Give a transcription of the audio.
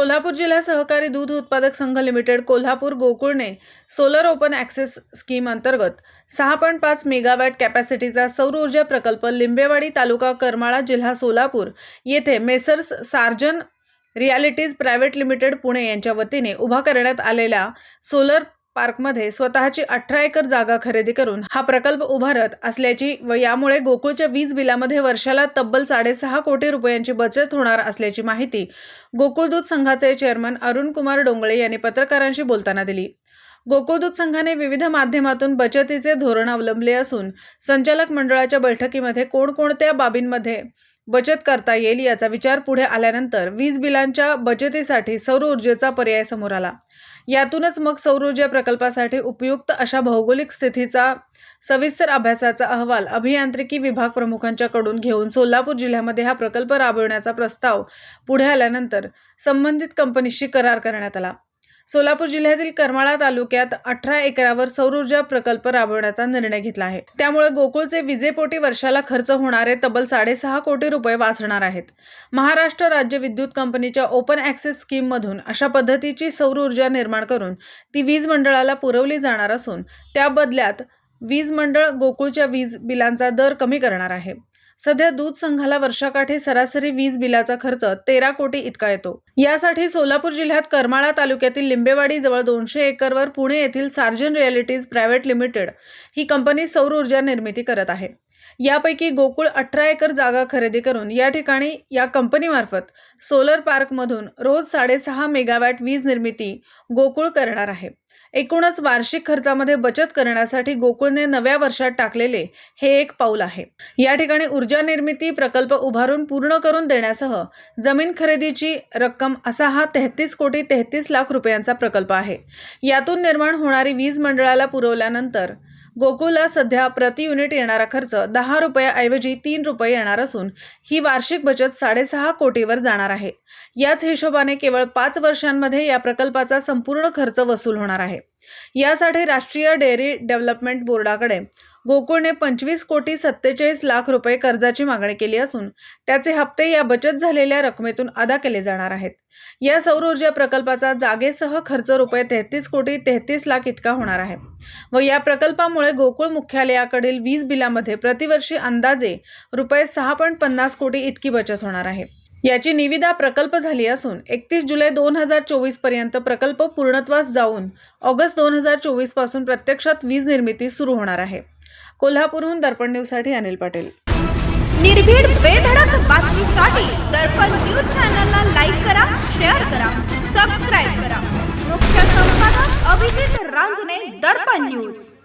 कोल्हापूर जिल्हा सहकारी दूध उत्पादक संघ लिमिटेड कोल्हापूर गोकुळने सोलर ओपन ॲक्सेस स्कीम अंतर्गत सहा पॉईंट पाच मेगावॅट कॅपॅसिटीचा सौर ऊर्जा प्रकल्प लिंबेवाडी तालुका करमाळा जिल्हा सोलापूर येथे messrs Sarjan realities private limited Pune यांच्या वतीने उभा करण्यात आलेल्या सोलर पार्कमध्ये स्वतःची अठरा एकर जागा खरेदी करून हा प्रकल्प उभारत असल्याची व यामुळे गोकुळच्या वीज बिलामध्ये वर्षाला तब्बल साडेसहा कोटी रुपयांची बचत होणार असल्याची माहिती गोकुळ दूध संघाचे चेअरमन अरुण कुमार डोंगळे यांनी पत्रकारांशी बोलताना दिली. गोकुळ दूध संघाने विविध माध्यमातून बचतीचे धोरण अवलंबले असून संचालक मंडळाच्या बैठकीमध्ये कोणकोणत्या बाबींमध्ये बचत करता येईल याचा विचार पुढे आल्यानंतर वीज बिलांच्या बचतीसाठी सौर ऊर्जेचा पर्याय समोर आला. यातूनच मग सौरऊर्जा प्रकल्पासाठी उपयुक्त अशा भौगोलिक स्थितीचा सविस्तर अभ्यासाचा अहवाल अभियांत्रिकी विभाग प्रमुखांच्याकडून घेऊन सोलापूर जिल्ह्यामध्ये हा प्रकल्प राबविण्याचा प्रस्ताव पुढे आल्यानंतर संबंधित कंपनीशी करार करण्यात आला. सोलापूर जिल्ह्यातील करमाळा तालुक्यात अठरा एकरावर सौर ऊर्जा प्रकल्प राबवण्याचा निर्णय घेतला आहे. त्यामुळे गोकुळचे विजेपोटी वर्षाला खर्च होणारे तब्बल साडेसहा कोटी रुपये वाचणार आहेत. महाराष्ट्र राज्य विद्युत कंपनीच्या ओपन ॲक्सेस स्कीममधून अशा पद्धतीची सौर ऊर्जा निर्माण करून ती वीज मंडळाला पुरवली जाणार असून त्या बदल्यात वीज मंडळ गोकुळच्या वीज बिलांचा दर कमी करणार आहे. सध्या दूध संघाला वर्षाकाठी सरासरी वीज बिलाचा खर्च तेरा कोटी इतका येतो. यासाठी सोलापूर जिल्ह्यात करमाळा तालुक्यातील लिंबेवाडी जवळ दोनशे एकरवर पुणे येथील सार्जन रियालिटीज प्रायव्हेट लिमिटेड ही कंपनी सौर ऊर्जा निर्मिती करत आहे. यापैकी गोकुळ अठरा एकर जागा खरेदी करून या ठिकाणी या कंपनीमार्फत सोलर पार्कमधून रोज साडेसहा मेगावॅट वीज निर्मिती गोकुळ करणार आहे. एकूणच वार्षिक खर्चामध्ये बचत करण्यासाठी गोकुळने नव्या वर्षात टाकलेले हे एक पाऊल आहे. या ठिकाणी ऊर्जा निर्मिती प्रकल्प उभारून पूर्ण करून देण्यासह जमीन खरेदीची रक्कम असा हा तेहतीस कोटी तेहतीस लाख रुपयांचा प्रकल्प आहे. यातून निर्माण होणारी वीज मंडळाला पुरवल्यानंतर गोकुळला सध्या प्रति युनिट येणारा खर्च दहा रुपयाऐवजी तीन रुपये येणार असून ही वार्षिक बचत साडेसहा कोटीवर जाणार आहे. याच हिशोबाने केवळ पाच वर्षांमध्ये या प्रकल्पाचा संपूर्ण खर्च वसूल होणार आहे. यासाठी राष्ट्रीय डेअरी डेव्हलपमेंट बोर्डाकडे गोकुळने पंचवीस कोटी सत्तेचाळीस लाख रुपये कर्जाची मागणी केली असून त्याचे हप्ते या बचत झालेल्या रकमेतून अदा केले जाणार आहेत. या सौर ऊर्जा प्रकल्पाचा जागेसह खर्च रुपये तेहतीस कोटी तेहतीस लाख इतका होणार आहे. व या प्रकल्पामुळे गोकुळ मुख्यालयाकडील वीज बिलामध्ये प्रतिवर्षी अंदाजे रुपये सहा पॉईंट पन्नास कोटी इतकी बचत होणार आहे. याची निविदा प्रकल्प झाली असून एकतीस जुलै दोन हजार चोवीसपर्यंत प्रकल्प पूर्णत्वास जाऊन ऑगस्ट दोन हजार चोवीसपासून प्रत्यक्षात वीज निर्मिती सुरू होणार आहे. कोल्हापूरहून दर्पण न्यूजसाठी अनिल पाटील. निर्भीड बेधडक बातमीसाठी दर्पण न्यूज चॅनलला लाईक करा सबस्क्राईब करा. मुख्य संपादक अभिजित रांजणे दर्पण न्यूज.